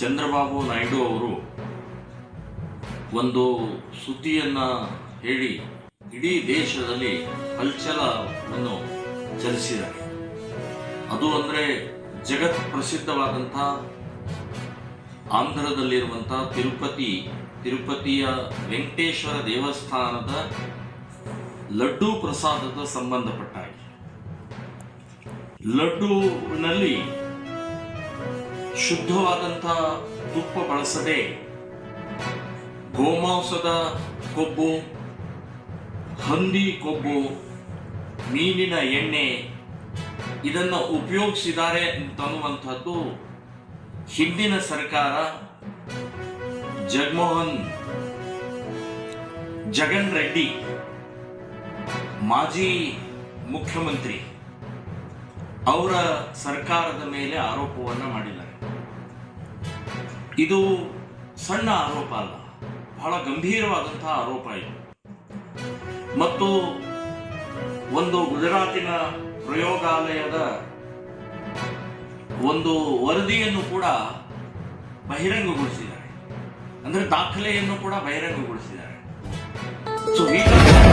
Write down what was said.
ಚಂದ್ರಬಾಬು ನಾಯ್ಡು ಅವರು ಒಂದು ಸುದ್ದಿಯನ್ನು ಹೇಳಿ ಇಡೀ ದೇಶದಲ್ಲಿ ಹಲ್ಚಲವನ್ನು ಚಲಿಸಿದ್ದಾರೆ. ಅದು ಅಂದರೆ ಜಗತ್ ಪ್ರಸಿದ್ಧವಾದಂಥ ಆಂಧ್ರದಲ್ಲಿರುವಂಥ ತಿರುಪತಿ, ತಿರುಪತಿಯ ವೆಂಕಟೇಶ್ವರ ದೇವಸ್ಥಾನದ ಲಡ್ಡು ಪ್ರಸಾದದ ಸಂಬಂಧಪಟ್ಟ ಹಾಗೆ. ಲಡ್ಡುವಿನಲ್ಲಿ ಶುದ್ಧವಾದಂಥ ತುಪ್ಪ ಬಳಸದೆ ಗೋಮಾಂಸದ ಕೊಬ್ಬು, ಹಂದಿ ಕೊಬ್ಬು, ಮೀನಿನ ಎಣ್ಣೆ ಇದನ್ನು ಉಪಯೋಗಿಸಿದ್ದಾರೆ ಅಂತನ್ನುವಂಥದ್ದು ಹಿಂದಿನ ಸರ್ಕಾರ ಜಗಮೋಹನ್ ಜಗನ್ ರೆಡ್ಡಿ, ಮಾಜಿ ಮುಖ್ಯಮಂತ್ರಿ ಅವರ ಸರ್ಕಾರದ ಮೇಲೆ ಆರೋಪವನ್ನು ಮಾಡಿದ್ದಾರೆ. ಇದು ಸಣ್ಣ ಆರೋಪ ಅಲ್ಲ. ಬಹಳ ಗಂಭೀರವಾದಂತಹ ಆರೋಪ ಇದು. ಮತ್ತು ಒಂದು ಗುಜರಾತಿನ ಪ್ರಯೋಗಾಲಯದ ಒಂದು ವರದಿಯನ್ನು ಕೂಡ ಬಹಿರಂಗಗೊಳಿಸಿದ್ದಾರೆ. ಅಂದ್ರೆ ದಾಖಲೆಯನ್ನು ಕೂಡ ಬಹಿರಂಗಗೊಳಿಸಿದ್ದಾರೆ. ಸೊ ಹೀಗಾಗಿ